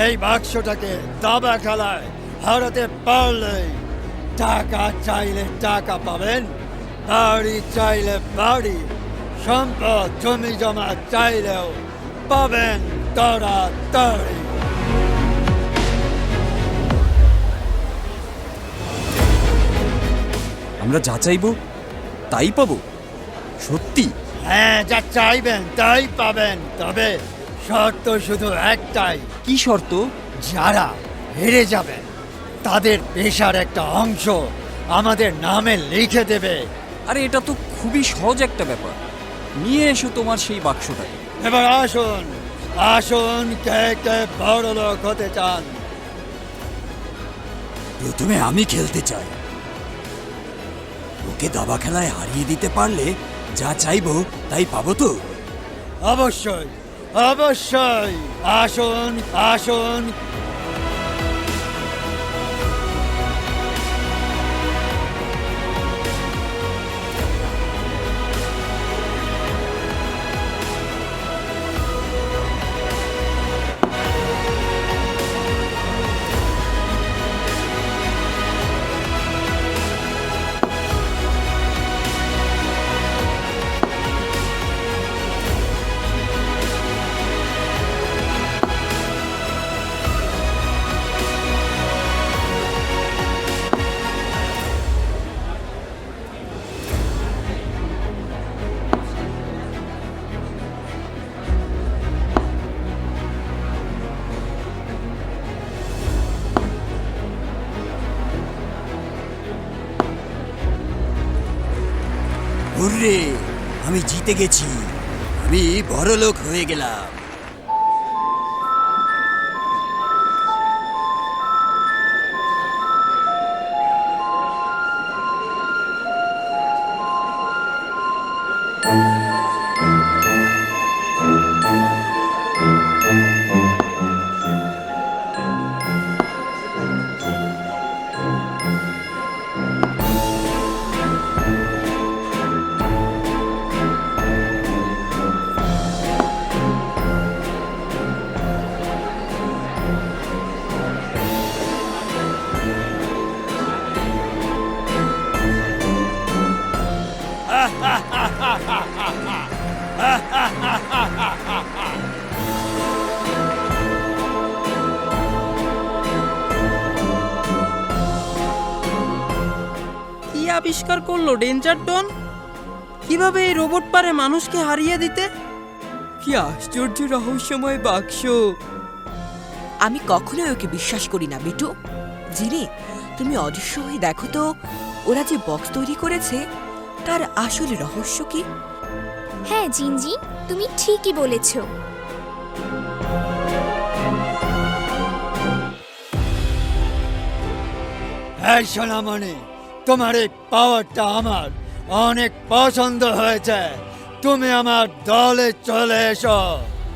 এই বাক্সটাকে দাবা খেলায় হারাতে পারলেই টাকা চাইলে টাকা পাবেন বাড়ি চাইলে বাড়ি সম্পদ জমি জমা চাইলেও পাবেন তাড়াতাড়ি। আমরা যা চাইব তাই পাবো সত্যি। হ্যাঁ যা চাইবেন তাই পাবেন তবে শর্ত শুধু একটাই কি শর্ত? যারা হেরে যাবে তাদের পেশার একটা অংশ আমাদের নামে লিখে দেবে। আরে এটা তো খুবই সহজ একটা ব্যাপার। নিয়ে এসো তোমার সেই বাক্সটাকে। এবার আসুন আসুন কে কে বড় লোক হতে চান। প্রথমে আমি খেলতে চাই। ওকে দাবা খেলায় হারিয়ে দিতে পারলে যা চাইব তাই পাবো তো? অবশ্যই। অবশ্যই। আসুন আসুন। হুররে আমি জিতে গেছি। আমি বড় লোক হয়ে গেলাম। কি আবিষ্কার করল ডেঞ্জার ডন কীভাবে এই রোবট পারে মানুষকে হারিয়ে দিতে? কি আশ্চর্য রহস্যময় বাক্স। আমি কখনোই ওকে বিশ্বাস করি না বিটু। জিনি তুমি অদৃশ্য হয়ে দেখো তো ওরা যে বক্স তৈরি করেছে তার আসলে রহস্য কি? হ্যাঁ জিনজিন তুমি ঠিকই বলেছ। এই সোনামণি। তোমার এই পাওয়ারটা আমার। অনেক পছন্দ হয়েছে। তুমি আমার দলে চলে এসো।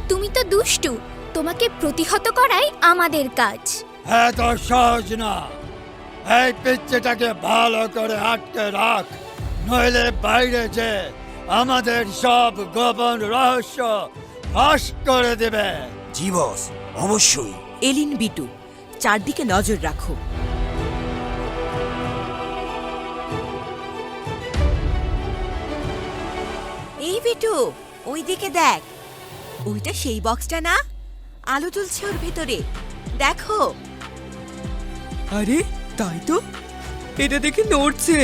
তুমি তো দুষ্টু। তোমাকে প্রতিহত করাই আমাদের কাজ। এত সহজ না। এই পিচ্ছেটাকে ভালো করে আটকে রাখ। নইলে বাইরে যে আমাদের সব গোপন রহস্য ফাঁস করে দেবে। জি বস অবশ্যই। এলিন বিটু চারদিকে নজর রাখো। এই বিটু ওইদিকে দেখ। ওইটা সেই বক্সটা না? আলো তুলছে ওর ভেতরে। দেখো। আরে তাই তো? এটা দেখে নড়ছে।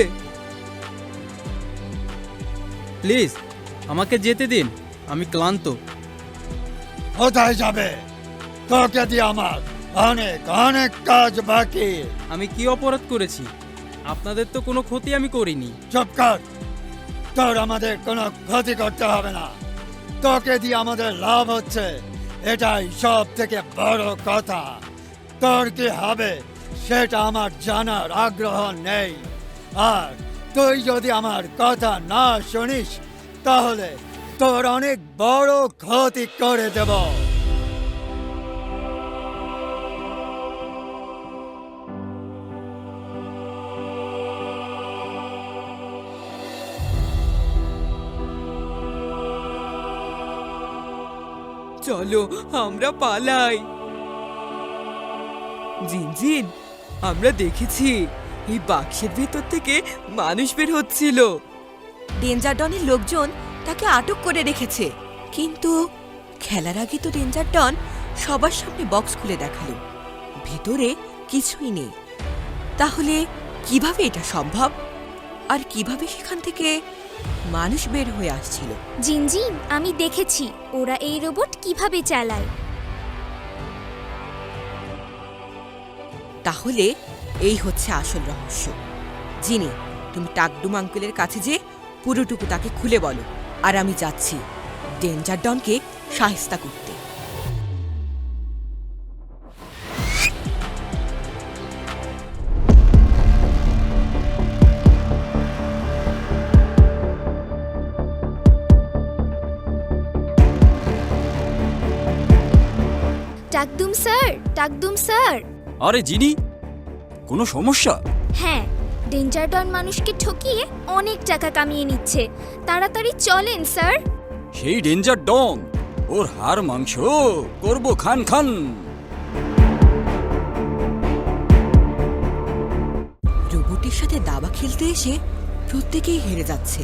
প্লিজ আমাকে যেতে দিন। আমি ক্লান্ত। কোথায় যাবে? তোকে দিয়ে আমার অনেক অনেক কাজ বাকি। আমি কি অপরাধ করেছি? আপনাদের তো কোনো ক্ষতি আমি করিনি। চুপ কর। তোর আমাদের কোনো ক্ষতি করতে হবে না। তোকে দিয়ে আমাদের লাভ হচ্ছে। এটাই সব থেকে বড় কথা। তোর কি হবে সেটা আমার জানার আগ্রহ নেই। আর তুই যদি আমার কথা না শুনিস, তাহলে তোর অনেক বড় ক্ষতি করে দেব। চলো, আমরা পালাই। জিনজিন আমরা দেখেছি, এই বাক্সের ভেতর থেকে মানুষ বের হচ্ছিল। ডেঞ্জার ডনের লোকজন তাকে আটক করে রেখেছে। কিন্তু খেলার আগে তো ডেঞ্জার ডন সবার সামনে বক্স খুলে দেখাল। ভেতরে কিছুই নেই। তাহলে কীভাবে এটা সম্ভব? আর কীভাবে সেখান থেকে মানুষ বের হয়ে আসছিল। জিনজিন আমি দেখেছি। ওরা এই রোবট কীভাবে চালায়? তাহলে এই হচ্ছে আসল রহস্য। জিনি তুমি টাকডুম আঙ্কেলের কাছে যে পুরোটুকু তাকে খুলে বলো আর আমি যাচ্ছি ডেঞ্জার ডনকে সাহিস্তা করতে। টাকদুম স্যার টাকদুম স্যার। আরে জিনি কোনো সমস্যা? হ্যাঁ ডেঞ্জার ডন মানুষকে ঠকিয়ে অনেক টাকা কামিয়ে নিচ্ছে। তাড়াতাড়ি চলেন স্যার। সেই ডেঞ্জার ডং ওর হাড় মাংস করব খান খান। রোবটের সাথে দাবা খেলতে এসে প্রত্যেকেই হেরে যাচ্ছে।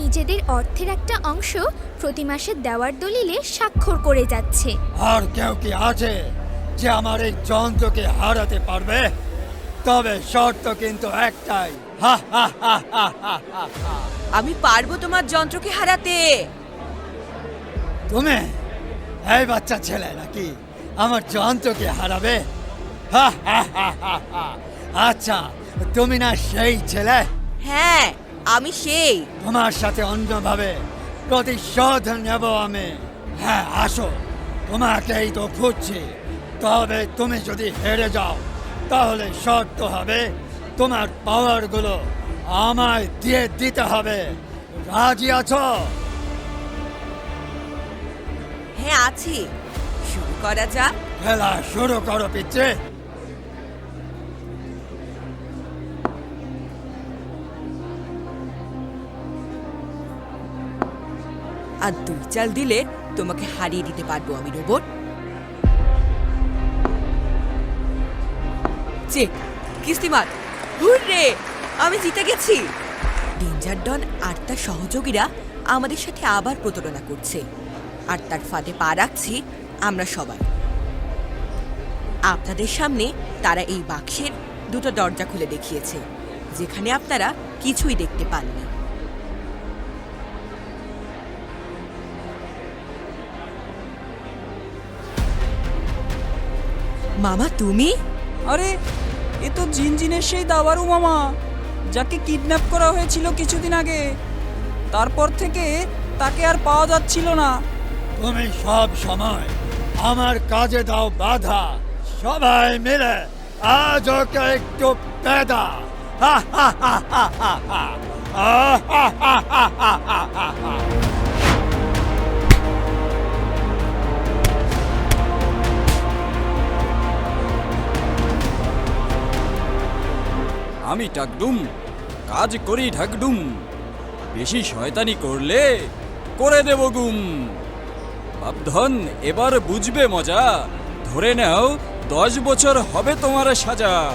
নিজেদের অর্থের একটা অংশ প্রতি মাসে দেওয়ার দলিলে স্বাক্ষর করে যাচ্ছে। আর কেউ কি আছে যে আমার এই যন্ত্রকে হারাতে পারবে? তবে শর্ত কিন্তু একটাই। হা হা হা হা হা হা হা। আমি পারব তোমার যন্ত্রকে হারাতে। তুমি এই বাচ্চা ছেলে নাকি আমার যন্ত্রকে হারাবে? হা হা হা হা হা। আচ্ছা তুমি না সেই ছেলে? হ্যাঁ আমি সেই। তোমার সাথে অন্যভাবে প্রতিশোধ নেব আমি। হ্যাঁ আসো। তোমাকেই তো খুঁজছি। তবে তুমি যদি হেরে যাও তাহলে শর্ত হবে তোমার পাওয়ারগুলো আমায় দিয়ে দিতে হবে। রাজি আছো? হ্যাঁ আছি। শুরু করা যাক। খেলা শুরু করো পিচ্ছে আর দুই চাল দিলে তোমাকে হারিয়ে দিতে পারব আমি, রোবট। চেক কিস্তিমার হুররে, আমি জিতে গেছি। ডেঞ্জার ডন আর তার সহযোগীরা আমাদের সাথে আবার প্রতারণা করছে। আর তার ফাঁদে পা রাখছি আমরা সবাই। আপনাদের সামনে তারা এই বাক্সের দুটো দরজা খুলে দেখিয়েছে, যেখানে আপনারা কিছুই দেখতে পাননি। মামা তুমি আরে এ তো জিনজিনের সেই দাবারু মামা যাকে কিডন্যাপ করা হয়েছিল কিছুদিন আগে তারপর থেকে তাকে আর পাওয়া যাচ্ছিল না তুমি সব সময় আমার কাজে দাও বাধা সবাই মিলে আজ ওকে একটু পেদা হা হা হা হা হা হা। হা হা হা হা হা হা হা। আমি টাকডুম। কাজ করি ঢাকডুম। বেশি শয়তানি করলে করে দেব গুম। বাপধন, এবার বুঝবে মজা। ধরে নাও, দশ বছর হবে তোমার সাজা।